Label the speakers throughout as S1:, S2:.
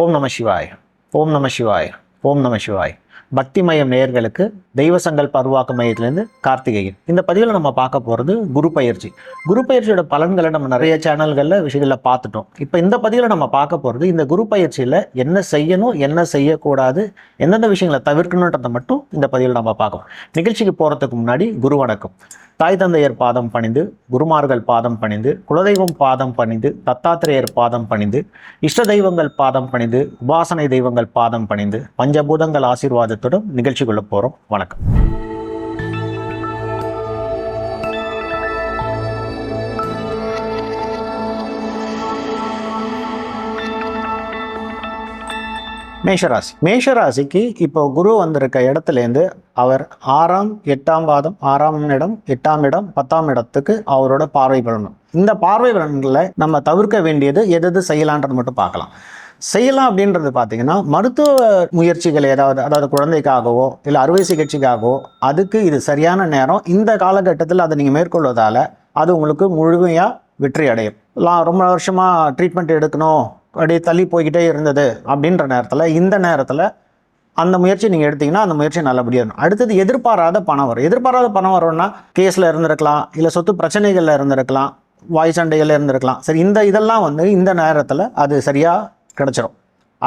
S1: ஓம் நம சிவாய் ஓம் நம சிவாய் ஓம் நம சிவாய். பக்தி மயம் நேயர்களுக்கு தெய்வ சங்கல் பருவாக்க மையத்திலேருந்து கார்த்திகேயன். இந்த பதிவில் நம்ம பார்க்க போகிறது குரு பயிற்சி. குரு பயிற்சியோட பலன்களை நம்ம நிறைய சேனல்களில் விஷயங்களில் பார்த்துட்டோம். இப்போ இந்த பதிவில் நம்ம பார்க்க போகிறது இந்த குரு பயிற்சியில் என்ன செய்யணும் என்ன செய்யக்கூடாது எந்தெந்த விஷயங்களை தவிர்க்கணுன்றதை மட்டும் இந்த பதிவில் நம்ம பார்க்கணும் நிகழ்ச்சிக்கு போகிறதுக்கு முன்னாடி குரு வணக்கம். தாய் தந்தையர் பாதம் பணிந்து குருமார்கள் பாதம் பணிந்து குலதெய்வம் பாதம் பணிந்து தத்தாத்திரேயர் பாதம் பணிந்து இஷ்ட தெய்வங்கள் பாதம் பணிந்து உபாசனை தெய்வங்கள் பாதம் பணிந்து பஞ்சபூதங்கள் ஆசீர்வாதத்துடன் கொள்ள போகிறோம் வணக்கம். மேஷராசி. மேஷராசிக்கு இப்போ குரு வந்திருக்க இடத்துலேருந்து அவர் ஆறாம் எட்டாம் பாதம் ஆறாம் இடம் எட்டாம் இடம் பத்தாம் இடத்துக்கு அவரோட பார்வை பலனும். இந்த பார்வை பலன்களை நம்ம தவிர்க்க வேண்டியது எது எது செய்யலான்றது மட்டும் பார்க்கலாம். செய்யலாம் அப்படின்றது பார்த்தீங்கன்னா மருத்துவ முயற்சிகள் ஏதாவது அதாவது குழந்தைக்காகவோ இல்லை அறுவை சிகிச்சைக்காகவோ அதுக்கு இது சரியான நேரம். இந்த காலகட்டத்தில் அதை நீங்கள் மேற்கொள்வதால் அது உங்களுக்கு முழுமையாக வெற்றி அடையும். ரொம்ப வருஷமாக ட்ரீட்மெண்ட் எடுக்கணும் அப்படியே தள்ளி போய்கிட்டே இருந்தது அப்படின்ற நேரத்தில் இந்த நேரத்தில் அந்த முயற்சி நீங்கள் எடுத்தீங்கன்னா அந்த முயற்சி நல்லபடியாக இருக்கும். அடுத்தது எதிர்பாராத பணம் வரும். எதிர்பாராத பணம் வரும்னா கேஸில் இருந்திருக்கலாம் இல்லை சொத்து பிரச்சனைகளில் இருந்திருக்கலாம் வாய் சண்டைகளில் இருந்திருக்கலாம். சரி இந்த இதெல்லாம் வந்து இந்த நேரத்தில் அது சரியாக கிடச்சிரும்.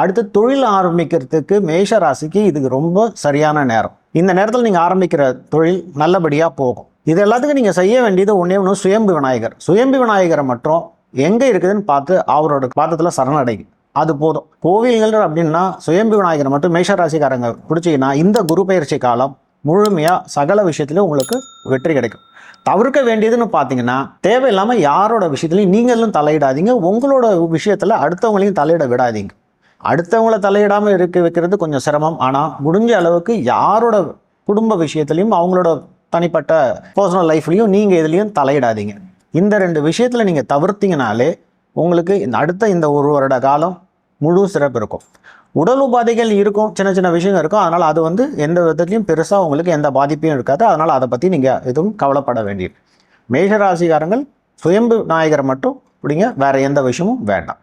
S1: அடுத்து தொழில் ஆரம்பிக்கிறதுக்கு மேஷ ராசிக்கு இதுக்கு ரொம்ப சரியான நேரம். இந்த நேரத்தில் நீங்கள் ஆரம்பிக்கிற தொழில் நல்லபடியாக போகும். இது எல்லாத்துக்கும் நீங்கள் செய்ய வேண்டியது ஒன்றே ஒன்று சுயம்பு விநாயகர். சுயம்பு விநாயகரை மட்டும் எங்கே இருக்குதுன்னு பார்த்து அவரோட பாத்திரத்தில் சரணடைங்க அது போதும். கோவில்கள் அப்படின்னா சுயம்பு விநாயகரை மட்டும் மேஷ ராசிக்காரங்க பிடிச்சிங்கன்னா இந்த குரு பயிற்சி காலம் முழுமையாக சகல விஷயத்துலையும் உங்களுக்கு வெற்றி கிடைக்கும். தவிர்க்க வேண்டியதுன்னு பார்த்தீங்கன்னா தேவையில்லாமல் யாரோட விஷயத்துலையும் நீங்களும் தலையிடாதீங்க. உங்களோட விஷயத்தில் அடுத்தவங்களையும் தலையிட விடாதீங்க. அடுத்தவங்கள தலையிடாமல் இருக்க வைக்கிறது கொஞ்சம் சிரமம். ஆனால் முடிஞ்ச அளவுக்கு யாரோட குடும்ப விஷயத்துலையும் அவங்களோட தனிப்பட்ட பர்சனல் லைஃப்லையும் நீங்கள் எதுலேயும் தலையிடாதீங்க. இந்த ரெண்டு விஷயத்தில் நீங்கள் தவிர்த்திங்கனாலே உங்களுக்கு இந்த அடுத்த இந்த ஒரு வருட காலம் முழு சிறப்பு இருக்கும். உடல் உபாதைகள் இருக்கும் சின்ன சின்ன விஷயங்கள் இருக்கும். அதனால் அது வந்து எந்த விதத்துலையும் பெருசாக உங்களுக்கு எந்த பாதிப்பையும் இருக்காது. அதனால் அதை பற்றி நீங்கள் எதுவும் கவலைப்பட வேண்டியது மேஷராசிகாரங்கள் சுயம்பு நாயகரை மட்டும் பிடிங்க. வேறு எந்த விஷயமும் வேண்டாம்.